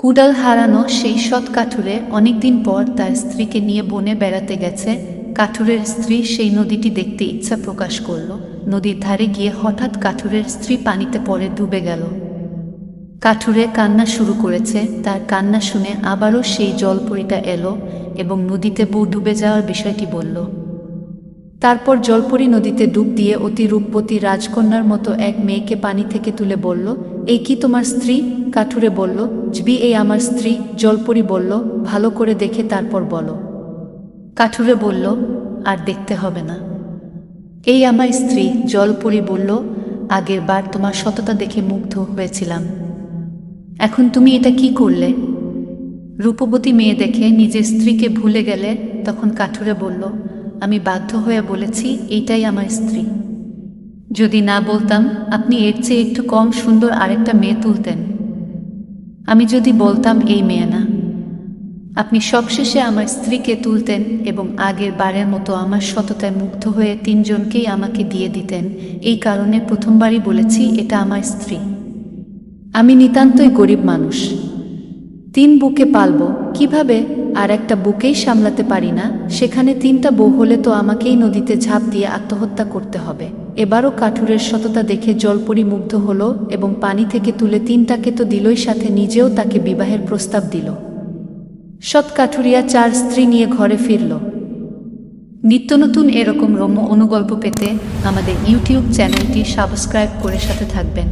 কুডাল হারানো সেই সৎ কাঠুরে অনেকদিন পর তার স্ত্রীকে নিয়ে বনে বেড়াতে গেছে। কাঠুরের স্ত্রী সেই নদীটি দেখতে ইচ্ছা প্রকাশ করল। নদীর ধারে গিয়ে হঠাৎ কাঠুরের স্ত্রী পানিতে পড়ে ডুবে গেল। কাঠুরে কান্না শুরু করেছে। তার কান্না শুনে আবারও সেই জলপরিটা এলো এবং নদীতে বউ ডুবে যাওয়ার বিষয়টি বলল। তারপর জলপরি নদীতে ডুব দিয়ে অতি রূপবতী রাজকন্যার মতো এক মেয়েকে পানি থেকে তুলে বলল এই কি তোমার স্ত্রী? কাঠুরে বলল, জবি এই আমার স্ত্রী। জলপরি বলল, ভালো করে দেখে তারপর বলো। কাঠুরে বলল, আর দেখতে হবে না। এই আমার স্ত্রী। জলপরি বলল, আগের বার তোমার সততা দেখে মুগ্ধ হয়েছিলাম। এখন তুমি এটা কি করলে? রূপবতী মেয়ে দেখে নিজের স্ত্রীকে ভুলে গেলে, তখন কাঠুরে বলল, আমি বাধ্য হয়ে বলেছি এইটাই আমার স্ত্রী। যদি না বলতাম, আপনি এর চেয়ে একটু কম সুন্দর আরেকটা মেয়ে তুলতেন। আমি যদি বলতাম, এই মেয়ে না। আপনি সবশেষে আমার স্ত্রীকে তুলতেন এবং আগের বারের মতো আমার সততায় মুগ্ধ হয়ে তিনজনকেই আমাকে দিয়ে দিতেন। এই কারণে প্রথমবারই বলেছি, এটা আমার স্ত্রী। আমি নিতান্তই গরিব মানুষ। তিন বুকে পালব, কীভাবে? আর একটা বুকেই সামলাতে পারি না, সেখানে তিনটা বউ হলে তো আমাকেই নদীতে ঝাঁপ দিয়ে আত্মহত্যা করতে হবে। এবারও কাঠুরের সততা দেখে জলপরি মুগ্ধ হলো এবং পানি থেকে তুলে তিনটাকে তো দিলই সাথে নিজেও তাকে বিবাহের প্রস্তাব দিল। সৎ কাঠুরিয়া চার স্ত্রী নিয়ে ঘরে ফিরল। নিত্য নতুন এরকম রম্য অনুগল্প পেতে আমাদের ইউটিউব চ্যানেলটি সাবস্ক্রাইব করে সাথে থাকবেন।